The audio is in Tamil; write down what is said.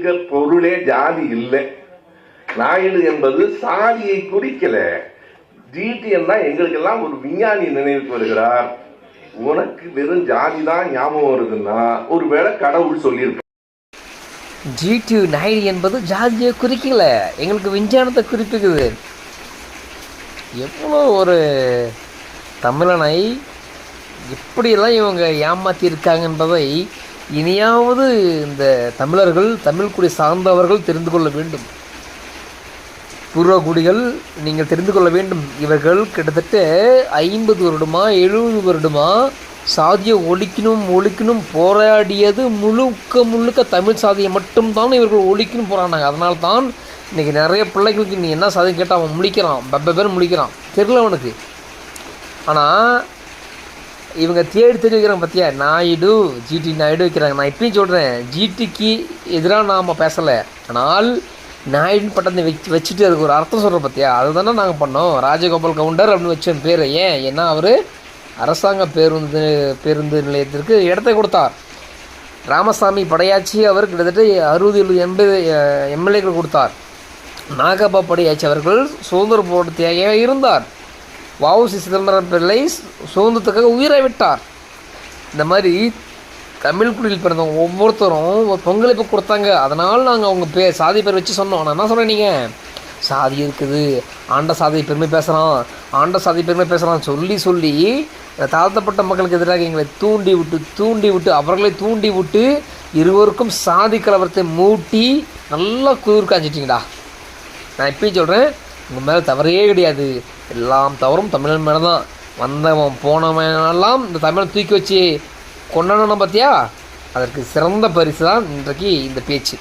இருக்க பொருளே ஜாதி இல்லை. நாயுடு என்பது சாதியை குறிக்கல. ஜிடிஎன் தான் எங்களுக்கெல்லாம் ஒரு விஞ்ஞானி நினைவுக்கு வருகிறார். உனக்கு வெறும் ஜாதி தான் ஞாபகம் வருதுன்னா ஒருவேளை கடவுள் சொல்லியிருக்க ஜிடி நாயுடு என்பது ஜாதியை குறிக்கல. எங்களுக்கு விஞ்ஞானத்தை குறிப்பிக்குது. எவ்வளோ ஒரு தமிழனை எப்படியெல்லாம் இவங்க ஏமாற்றியிருக்காங்க என்பதை இனியாவது இந்த தமிழர்கள் தமிழ்குடி சார்ந்தவர்கள் தெரிந்து கொள்ள வேண்டும். பூர்வகுடிகள் நீங்கள் தெரிந்து கொள்ள வேண்டும். இவர்கள் கிட்டத்தட்ட ஐம்பது வருடமா எழுபது வருடமா சாதியை ஒழிக்கணும் ஒழிக்கணும் போராடியது முழுக்க முழுக்க தமிழ் சாதியை மட்டும்தான் இவர்கள் ஒழிக்கணும் போராடினாங்க. அதனால தான் இன்றைக்கி நிறைய பிள்ளைகளுக்கு நீ என்ன சாதியம் கேட்டால் அவன் முழிக்கிறான். பப்ப பேர் முழிக்கிறான். தெரியல அவனுக்கு. ஆனால் இவங்க தேடி தேடி வைக்கிறாங்க பார்த்தியா நாயுடு ஜிடி நாயுடு வைக்கிறாங்க. நான் இப்பயும் சொல்கிறேன் ஜிடிக்கு எதிராக நாம் பேசலை. ஆனால் நாயுடுன்னு பட்டத்தை வச்சு வச்சுட்டு அதுக்கு ஒரு அர்த்தம் சொல்கிறோம் பார்த்தியா அதுதானே நாங்கள் பண்ணோம். ராஜகோபால் கவுண்டர் அப்படின்னு வச்சோம் பேர். ஏன்? ஏன்னா அவர் அரசாங்க பேருந்து பேருந்து நிலையத்திற்கு இடத்தை கொடுத்தார். ராமசாமி படையாச்சி அவர் கிட்டத்தட்ட அறுபது எழுபது எண்பது எம்எல்ஏக்கள் கொடுத்தார். நாகப்பா படையாச்சி அவர்கள் சுதந்திர போராட்ட இருந்தார். இருந்தார் வஉசி சிதம்பரம் பிள்ளை சுதந்திரத்துக்காக உயிரை விட்டார். இந்த மாதிரி தமிழ் குடியில் பிறந்தவங்க ஒவ்வொருத்தரும் ஒரு பங்களிப்பு கொடுத்தாங்க. அதனால் நாங்கள் அவங்க பே சாதி பேர் வச்சு சொன்னோம். நான் என்ன சொன்னேன் நீங்கள் சாதி இருக்குது. ஆண்ட சாதியை பெருமை பேசுகிறான் ஆண்ட சாதி பெருமை பேசுகிறான் சொல்லி சொல்லி தாழ்த்தப்பட்ட மக்களுக்கு எதிராக எங்களை தூண்டி விட்டு தூண்டி விட்டு அவர்களை தூண்டி விட்டு இருவருக்கும் சாதி கலவரத்தை மூட்டி நல்லா குளிர் காஞ்சிட்டிங்கடா. நான் இப்பயும் சொல்கிறேன் உங்கள் மேலே தவறே கிடையாது. எல்லாம் தவறும் தமிழன் மேலே தான் வந்தவன் போனவனெல்லாம் இந்த தமிழை தூக்கி வச்சு கொண்டாடணும் பார்த்தியா அதற்கு சிறந்த பரிசு தான் இன்றைக்கு இந்த பேச்சு.